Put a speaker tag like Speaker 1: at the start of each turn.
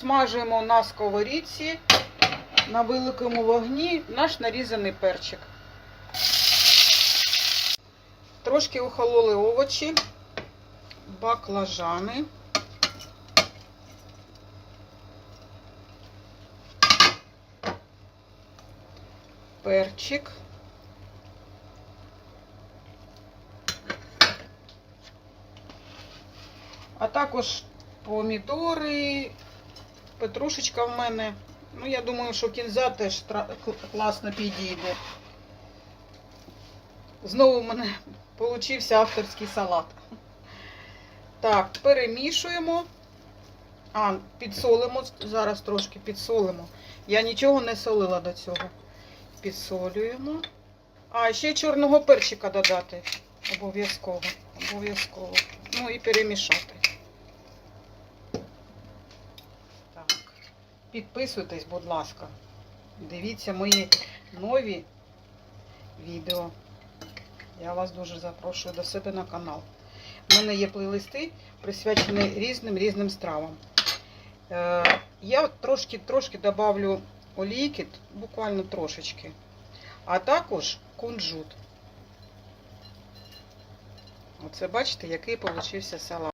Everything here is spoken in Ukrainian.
Speaker 1: Смажуємо на сковорідці на великому вогні наш нарізаний перчик. Трошки охололи овочі, баклажани. Перчик. А також помідори, петрушечка в мене. Ну, я думаю, що кінза теж класно підійде. Знову в мене получився авторський салат. Так, перемішуємо. А, підсолимо. Зараз трошки підсолимо. Я нічого не солила до цього. Підсолюємо. А, ще чорного перчика додати. Обов'язково. Обов'язково. Ну і перемішати. Так. Підписуйтесь, будь ласка. Дивіться мої нові відео. Я вас дуже запрошую до себе на канал. У мене є плейлисти, присвячені різним різним стравам. Е, я трошки-трошки добавлю олійки, буквально трошечки. А також кунжут. Оце бачите, який получився салат.